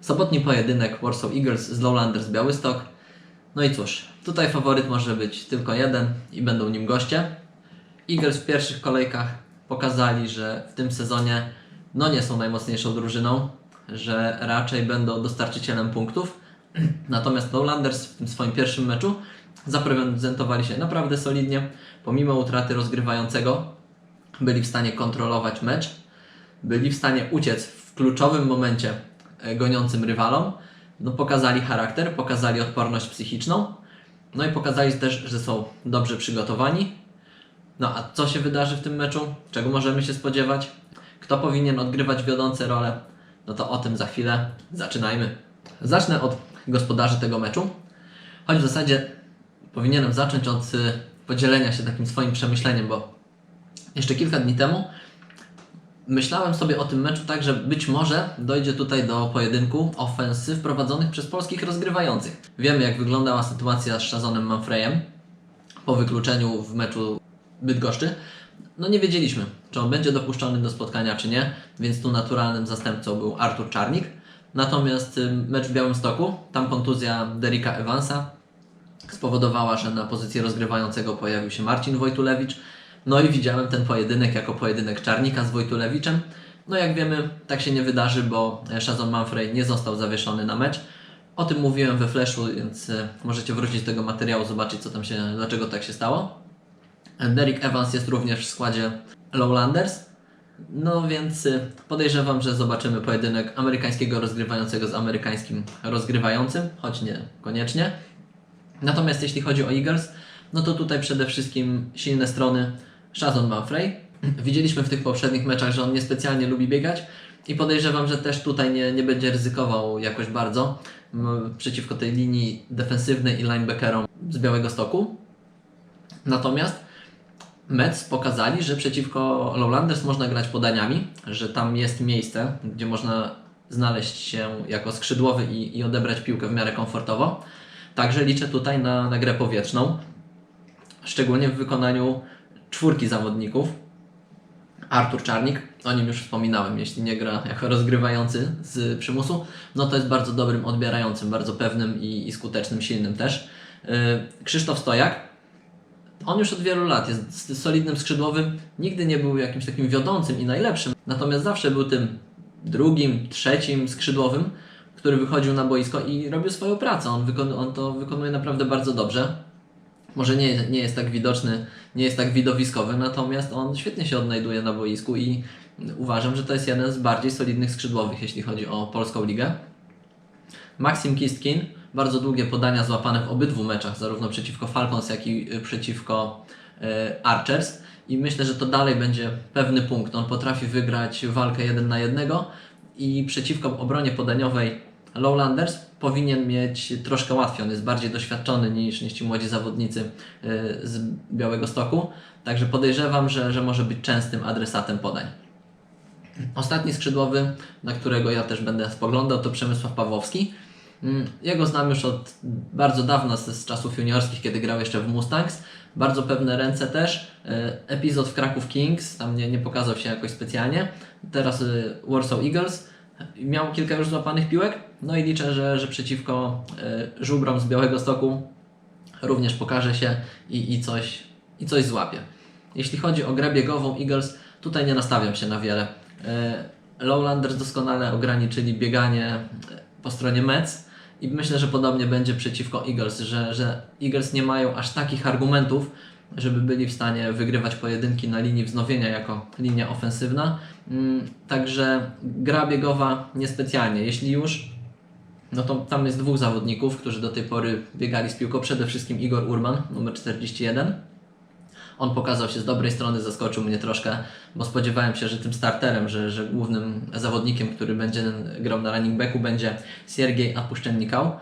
Sobotni pojedynek Warsaw Eagles z Lowlanders Białystok. No i cóż, tutaj faworyt może być tylko jeden i będą nim goście. Eagles w pierwszych kolejkach pokazali, że w tym sezonie no nie są najmocniejszą drużyną, że raczej będą dostarczycielem punktów. Natomiast Lowlanders w tym swoim pierwszym meczu zaprezentowali się naprawdę solidnie. Pomimo utraty rozgrywającego, byli w stanie kontrolować mecz, byli w stanie uciec w kluczowym momencie goniącym rywalom. No, pokazali charakter, pokazali odporność psychiczną, no i pokazali też, że są dobrze przygotowani. No a co się wydarzy w tym meczu? Czego możemy się spodziewać? Kto powinien odgrywać wiodące role? No to o tym za chwilę. Zaczynajmy. Zacznę od gospodarzy tego meczu, choć w zasadzie powinienem zacząć od y, podzielenia się takim swoim przemyśleniem, bo jeszcze kilka dni temu myślałem sobie o tym meczu tak, że być może dojdzie tutaj do pojedynku ofensyw prowadzonych przez polskich rozgrywających. Wiemy, jak wyglądała sytuacja z Szazonem Manfrejem po wykluczeniu w meczu Bydgoszczy. No nie wiedzieliśmy, czy on będzie dopuszczony do spotkania, czy nie, więc tu naturalnym zastępcą był Artur Czarnik. Natomiast y, mecz w Białymstoku, tam kontuzja Derricka Evansa spowodowała, że na pozycji rozgrywającego pojawił się Marcin Wojtulewicz. No i widziałem ten pojedynek jako pojedynek Czarnika z Wojtulewiczem. No jak wiemy, tak się nie wydarzy, bo Shazon Manfrey nie został zawieszony na mecz. O tym mówiłem we Flashu, więc e, możecie wrócić do tego materiału, zobaczyć co tam się, dlaczego tak się stało. Derek Evans jest również w składzie Lowlanders. No więc podejrzewam, że zobaczymy pojedynek amerykańskiego rozgrywającego z amerykańskim rozgrywającym, choć nie koniecznie. Natomiast jeśli chodzi o Eagles, no to tutaj przede wszystkim silne strony Shazon Manfrey. Widzieliśmy w tych poprzednich meczach, że on niespecjalnie lubi biegać i podejrzewam, że też tutaj nie, nie będzie ryzykował jakoś bardzo przeciwko tej linii defensywnej i linebackerom z Białego Stoku. Natomiast Mets pokazali, że przeciwko Lowlanders można grać podaniami, że tam jest miejsce, gdzie można znaleźć się jako skrzydłowy i, i odebrać piłkę w miarę komfortowo. Także liczę tutaj na, na grę powietrzną, szczególnie w wykonaniu czwórki zawodników. Artur Czarnik, o nim już wspominałem, jeśli nie gra jako rozgrywający z przymusu, no to jest bardzo dobrym odbierającym, bardzo pewnym i, i skutecznym, silnym też. Yy, Krzysztof Stojak, on już od wielu lat jest solidnym skrzydłowym, nigdy nie był jakimś takim wiodącym i najlepszym, natomiast zawsze był tym drugim, trzecim skrzydłowym, który wychodził na boisko i robił swoją pracę. On, on to wykonuje naprawdę bardzo dobrze. Może nie, nie jest tak widoczny, nie jest tak widowiskowy, natomiast on świetnie się odnajduje na boisku i uważam, że to jest jeden z bardziej solidnych skrzydłowych, jeśli chodzi o polską ligę. Maxim Kistkin, bardzo długie podania złapane w obydwu meczach, zarówno przeciwko Falcons, jak i y, przeciwko y, Archers. I myślę, że to dalej będzie pewny punkt. On potrafi wygrać walkę jeden na jednego i przeciwko obronie podaniowej Lowlanders powinien mieć troszkę łatwiej. On jest bardziej doświadczony niż, niż ci młodzi zawodnicy y, z Białego Stoku. Także podejrzewam, że, że może być częstym adresatem podań. Ostatni skrzydłowy, na którego ja też będę spoglądał, to Przemysław Pawłowski. Mm, Jego znam już od bardzo dawna, z, z czasów juniorskich, kiedy grał jeszcze w Mustangs. Bardzo pewne ręce też. E, Epizod w Kraków Kings, tam nie, nie pokazał się jakoś specjalnie. Teraz e, Warsaw Eagles. Miał kilka już złapanych piłek, no i liczę, że, że przeciwko e, żubrom z Białego Stoku również pokaże się i, i, coś, i coś złapie. Jeśli chodzi o grę biegową Eagles, tutaj nie nastawiam się na wiele. E, Lowlanders doskonale ograniczyli bieganie e, po stronie Mets i myślę, że podobnie będzie przeciwko Eagles, że, że Eagles nie mają aż takich argumentów, żeby byli w stanie wygrywać pojedynki na linii wznowienia jako linia ofensywna. Mm, Także gra biegowa niespecjalnie. Jeśli już, no to tam jest dwóch zawodników, którzy do tej pory biegali z piłką. Przede wszystkim Igor Urban, numer 41. On pokazał się z dobrej strony, zaskoczył mnie troszkę, bo spodziewałem się, że tym starterem, że, że głównym zawodnikiem, który będzie grał na running backu będzie Siergiej Apuszczennikał.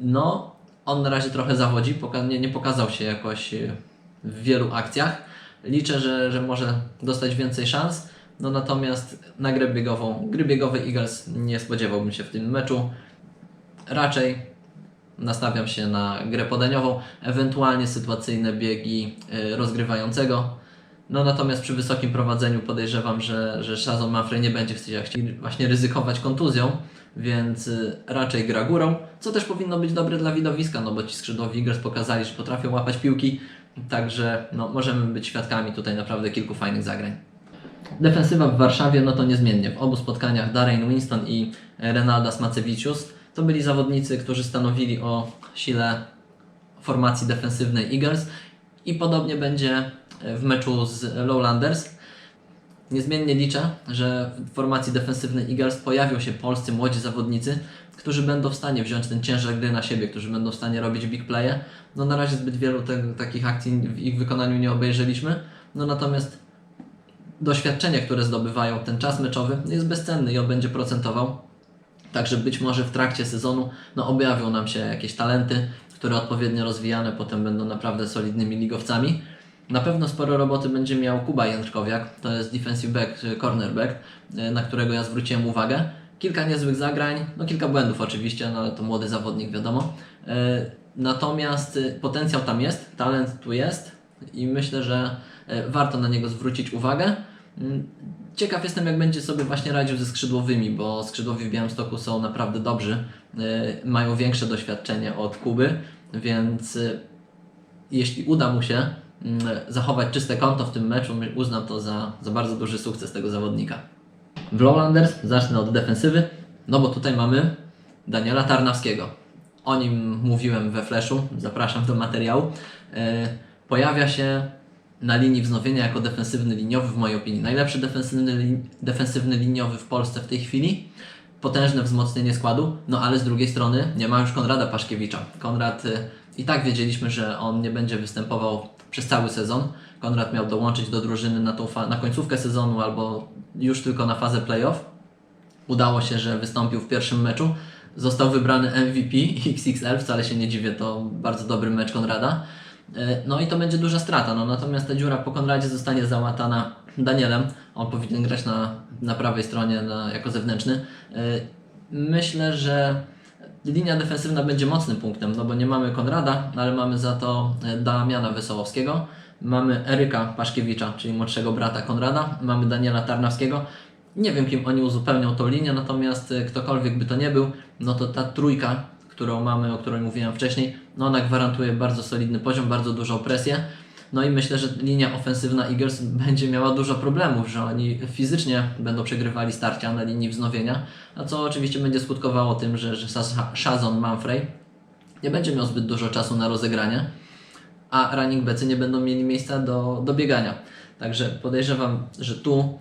No, on na razie trochę zawodzi, nie, nie pokazał się jakoś e, w wielu akcjach. Liczę, że, że może dostać więcej szans. No natomiast na grę biegową, gry biegowej Eagles nie spodziewałbym się w tym meczu. Raczej nastawiam się na grę podaniową, ewentualnie sytuacyjne biegi y, rozgrywającego. No natomiast przy wysokim prowadzeniu podejrzewam, że, że Shazon Manfred nie będzie chciał właśnie ryzykować kontuzją, więc y, raczej gra górą, co też powinno być dobre dla widowiska, no bo ci skrzydłowi Eagles pokazali, że potrafią łapać piłki, także no, możemy być świadkami tutaj naprawdę kilku fajnych zagrań. Defensywa w Warszawie, no to niezmiennie. W obu spotkaniach Darren Winston i Renaldas Macevicius to byli zawodnicy, którzy stanowili o sile formacji defensywnej Eagles i podobnie będzie w meczu z Lowlanders. Niezmiennie liczę, że w formacji defensywnej Eagles pojawią się polscy młodzi zawodnicy, którzy będą w stanie wziąć ten ciężar gry na siebie, którzy będą w stanie robić big playe. No na razie zbyt wielu te, takich akcji w ich wykonaniu nie obejrzeliśmy, no natomiast doświadczenie, które zdobywają, ten czas meczowy jest bezcenny i on będzie procentował. Także być może w trakcie sezonu no, objawią nam się jakieś talenty, które odpowiednio rozwijane potem będą naprawdę solidnymi ligowcami. Na pewno sporo roboty będzie miał Kuba Jędrkowiak, to jest defensive back, czy cornerback, y, na którego ja zwróciłem uwagę. Kilka niezłych zagrań, no kilka błędów oczywiście, no ale to młody zawodnik wiadomo. Y, Natomiast y, potencjał tam jest, talent tu jest i myślę, że y, warto na niego zwrócić uwagę. Mm, Ciekaw jestem, jak będzie sobie właśnie radził ze skrzydłowymi, bo skrzydłowi w Białymstoku są naprawdę dobrzy, y, mają większe doświadczenie od Kuby, więc jeśli uda mu się mm, zachować czyste konto w tym meczu, uznam to za, za bardzo duży sukces tego zawodnika. W Lowlanders zacznę od defensywy, no bo tutaj mamy Daniela Tarnawskiego. O nim mówiłem we Flashu, zapraszam do materiału. E, Pojawia się na linii wznowienia jako defensywny liniowy w mojej opinii. Najlepszy defensywny, defensywny liniowy w Polsce w tej chwili. Potężne wzmocnienie składu, no ale z drugiej strony nie ma już Konrada Paszkiewicza. Konrad y, i tak wiedzieliśmy, że on nie będzie występował przez cały sezon. Konrad miał dołączyć do drużyny na, tą na końcówkę sezonu albo już tylko na fazę playoff. Udało się, że wystąpił w pierwszym meczu. Został wybrany MVP XXL, wcale się nie dziwię, to bardzo dobry mecz Konrada. E, No i to będzie duża strata. No, natomiast ta dziura po Konradzie zostanie załatana Danielem. On powinien grać na, na prawej stronie na, jako zewnętrzny. E, Myślę, że linia defensywna będzie mocnym punktem, no bo nie mamy Konrada, ale mamy za to e, Damiana Wesołowskiego. Mamy Eryka Paszkiewicza, czyli młodszego brata Konrada. Mamy Daniela Tarnawskiego. Nie wiem, kim oni uzupełnią tą linię, natomiast e, ktokolwiek by to nie był, no to ta trójka, którą mamy, o której mówiłem wcześniej, no ona gwarantuje bardzo solidny poziom, bardzo dużą presję. No i myślę, że linia ofensywna Eagles będzie miała dużo problemów, że oni fizycznie będą przegrywali starcia na linii wznowienia, a co oczywiście będzie skutkowało tym, że, że Shazon Manfrey nie będzie miał zbyt dużo czasu na rozegranie, a running backsy nie będą mieli miejsca do, do biegania. Także podejrzewam, że tu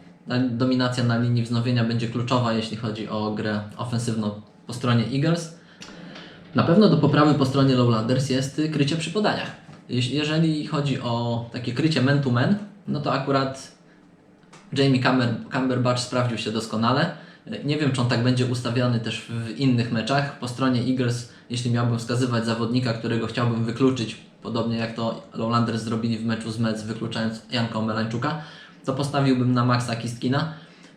dominacja na linii wznowienia będzie kluczowa, jeśli chodzi o grę ofensywną po stronie Eagles. Na pewno do poprawy po stronie Lowlanders jest krycie przy podaniach. Jeżeli chodzi o takie krycie man-to-man, no to akurat Jamie Camber, Cumberbatch sprawdził się doskonale. Nie wiem, czy on tak będzie ustawiony też w innych meczach. Po stronie Eagles, jeśli miałbym wskazywać zawodnika, którego chciałbym wykluczyć, podobnie jak to Lowlanders zrobili w meczu z Mets, wykluczając Janka Omelańczuka, to postawiłbym na Maxa Kistkina.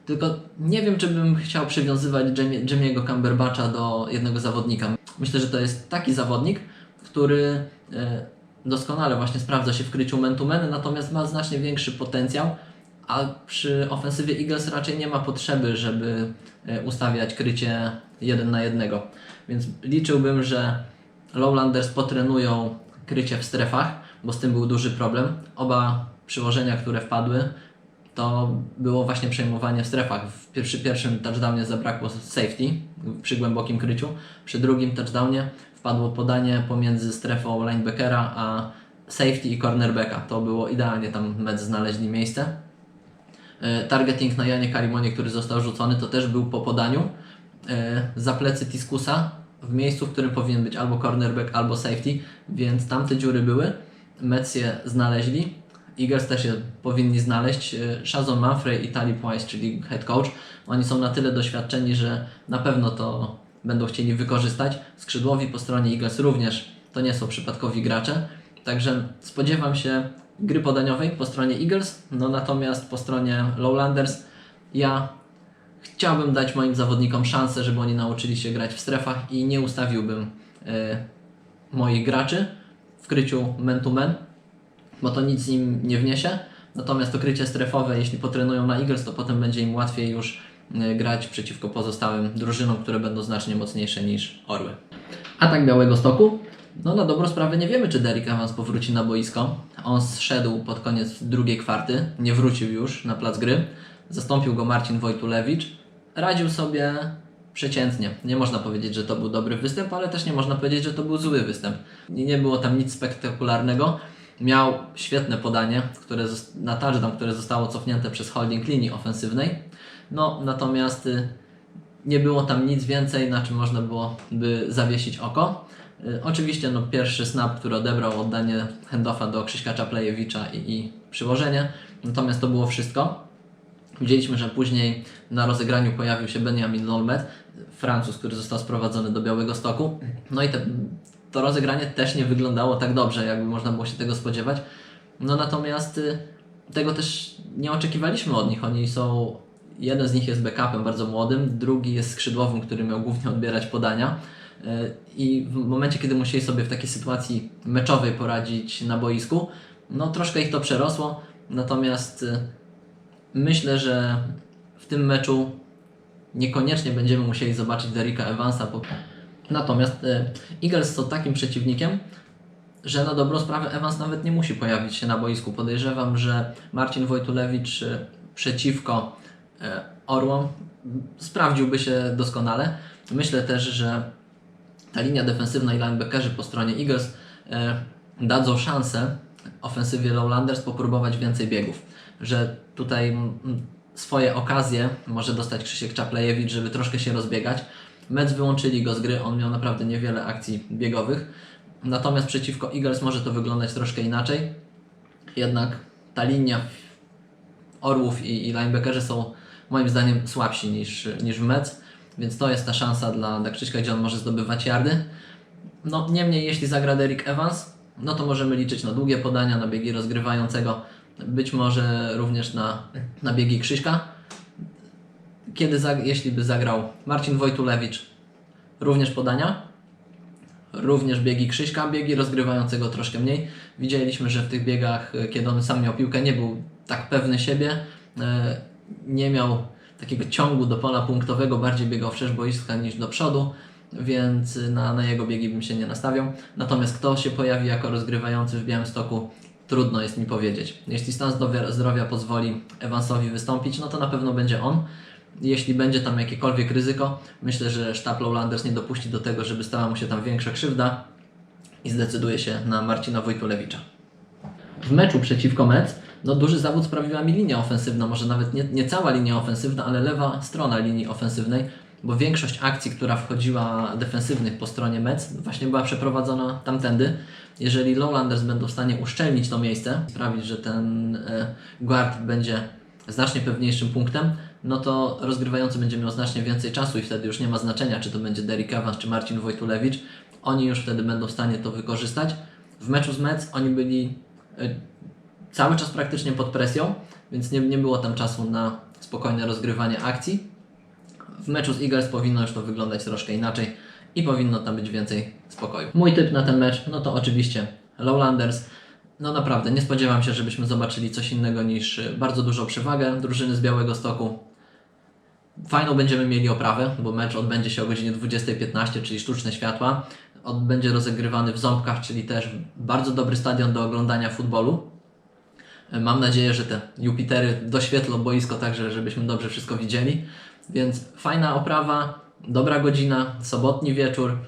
Tylko nie wiem, czy bym chciał przywiązywać Jamie, Jamie'ego Cumberbatcha do jednego zawodnika. Myślę, że to jest taki zawodnik, który e, doskonale właśnie sprawdza się w kryciu man-to-man, natomiast ma znacznie większy potencjał, a przy ofensywie Eagles raczej nie ma potrzeby, żeby e, ustawiać krycie jeden na jednego. Więc liczyłbym, że Lowlanders potrenują krycie w strefach, bo z tym był duży problem. Oba przyłożenia, które wpadły, to było właśnie przejmowanie w strefach. W przy pierwszym touchdownie zabrakło safety przy głębokim kryciu, przy drugim touchdownie wpadło podanie pomiędzy strefą linebackera a safety i cornerbacka. To było idealnie, tam Mets znaleźli miejsce. E, Targeting na Janie Karimonie, który został rzucony, to też był po podaniu e, za plecy Tiskusa w miejscu, w którym powinien być albo cornerback, albo safety, więc tamte dziury były. Mets je znaleźli. Eagles też je powinni znaleźć. E, Shazon Manfrey i Talib Wise, czyli head coach, oni są na tyle doświadczeni, że na pewno to będą chcieli wykorzystać. Skrzydłowi po stronie Eagles również to nie są przypadkowi gracze. Także spodziewam się gry podaniowej po stronie Eagles, no natomiast po stronie Lowlanders ja chciałbym dać moim zawodnikom szansę, żeby oni nauczyli się grać w strefach i nie ustawiłbym e, moich graczy w kryciu man-to-man, bo to nic im nie wniesie. Natomiast to krycie strefowe, jeśli potrenują na Eagles, to potem będzie im łatwiej już y, grać przeciwko pozostałym drużynom, które będą znacznie mocniejsze niż Orły. Atak Białego Stoku. No na dobrą sprawę nie wiemy, czy Derek Evans powróci na boisko. On zszedł pod koniec drugiej kwarty, nie wrócił już na plac gry. Zastąpił go Marcin Wojtulewicz. Radził sobie przeciętnie. Nie można powiedzieć, że to był dobry występ, ale też nie można powiedzieć, że to był zły występ. Nie, było tam nic spektakularnego. Miał świetne podanie, które na touchdown, które zostało cofnięte przez holding linii ofensywnej. No natomiast y, nie było tam nic więcej, na czym można było by zawiesić oko. Y, Oczywiście no, pierwszy snap, który odebrał, oddanie handoffa do Krzyśka Czaplejewicza i, i przyłożenie, natomiast to było wszystko. Widzieliśmy, że później na rozegraniu pojawił się Benjamin Lolmet, Francuz, który został sprowadzony do Białego Stoku. No i te, to rozegranie też nie wyglądało tak dobrze, jakby można było się tego spodziewać. No natomiast y, tego też nie oczekiwaliśmy od nich. Oni są, jeden z nich jest backupem bardzo młodym, drugi jest skrzydłowym, który miał głównie odbierać podania. Y, I w momencie, kiedy musieli sobie w takiej sytuacji meczowej poradzić na boisku, no troszkę ich to przerosło. Natomiast y, myślę, że w tym meczu niekoniecznie będziemy musieli zobaczyć Derricka Evansa. Natomiast e, Eagles są takim przeciwnikiem, że na dobrą sprawę Evans nawet nie musi pojawić się na boisku. Podejrzewam, że Marcin Wojtulewicz e, przeciwko e, Orłom sprawdziłby się doskonale. Myślę też, że ta linia defensywna i linebackerzy po stronie Eagles dadzą szansę ofensywie Lowlanders popróbować więcej biegów. Że tutaj swoje okazje może dostać Krzysiek Czaplejewicz, żeby troszkę się rozbiegać. Mets wyłączyli go z gry, on miał naprawdę niewiele akcji biegowych. Natomiast przeciwko Eagles może to wyglądać troszkę inaczej. Jednak ta linia Orłów i, i linebackerzy są moim zdaniem słabsi niż, niż w Mets, więc to jest ta szansa dla, dla Krzyśka, gdzie on może zdobywać yardy. No niemniej, jeśli zagra Derek Evans, no to możemy liczyć na długie podania, na biegi rozgrywającego, być może również na, na biegi Krzyśka. Kiedy, jeśli by zagrał Marcin Wojtulewicz, również podania, również biegi Krzyśka, biegi rozgrywającego troszkę mniej. Widzieliśmy, że w tych biegach, e, kiedy on sam miał piłkę, nie był tak pewny siebie, e, nie miał takiego ciągu do pola punktowego, bardziej biegał wszerz boiska niż do przodu, więc na, na jego biegi bym się nie nastawiał. Natomiast kto się pojawi jako rozgrywający w Białymstoku, trudno jest mi powiedzieć. Jeśli stan zdrowia, pozwoli Evansowi wystąpić, no to na pewno będzie on. Jeśli będzie tam jakiekolwiek ryzyko, myślę, że sztab Lowlanders nie dopuści do tego, żeby stała mu się tam większa krzywda i zdecyduje się na Marcina Wojtulewicza. W meczu przeciwko Mets no duży zawód sprawiła mi linia ofensywna, może nawet nie, nie cała linia ofensywna, ale lewa strona linii ofensywnej, bo większość akcji, która wchodziła defensywnych po stronie Mets, właśnie była przeprowadzona tamtędy. Jeżeli Lowlanders będą w stanie uszczelnić to miejsce, sprawić, że ten e, guard będzie znacznie pewniejszym punktem, no to rozgrywający będzie miał znacznie więcej czasu i wtedy już nie ma znaczenia, czy to będzie Derek Evans, czy Marcin Wojtulewicz. Oni już wtedy będą w stanie to wykorzystać. W meczu z Mets oni byli e, cały czas praktycznie pod presją, więc nie, nie było tam czasu na spokojne rozgrywanie akcji. W meczu z Eagles powinno już to wyglądać troszkę inaczej i powinno tam być więcej spokoju. Mój typ na ten mecz, no to oczywiście Lowlanders. No naprawdę, nie spodziewam się, żebyśmy zobaczyli coś innego niż y, bardzo dużą przewagę drużyny z Białego Stoku. Fajną będziemy mieli oprawę, bo mecz odbędzie się o godzinie 20.15, czyli sztuczne światła. On będzie rozegrywany w Ząbkach, czyli też bardzo dobry stadion do oglądania futbolu. Mam nadzieję, że te Jupitery doświetlą boisko tak, że- żebyśmy dobrze wszystko widzieli. Więc fajna oprawa, dobra godzina, sobotni wieczór.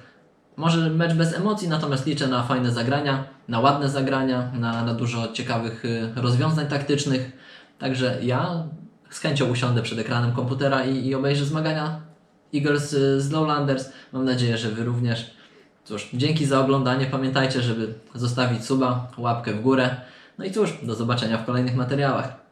Może mecz bez emocji, natomiast liczę na fajne zagrania, na ładne zagrania, na, na dużo ciekawych y, rozwiązań taktycznych. Także ja z chęcią usiądę przed ekranem komputera i, i obejrzę zmagania Eagles y, z Lowlanders. Mam nadzieję, że Wy również. Cóż, dzięki za oglądanie. Pamiętajcie, żeby zostawić suba, łapkę w górę. No i cóż, do zobaczenia w kolejnych materiałach.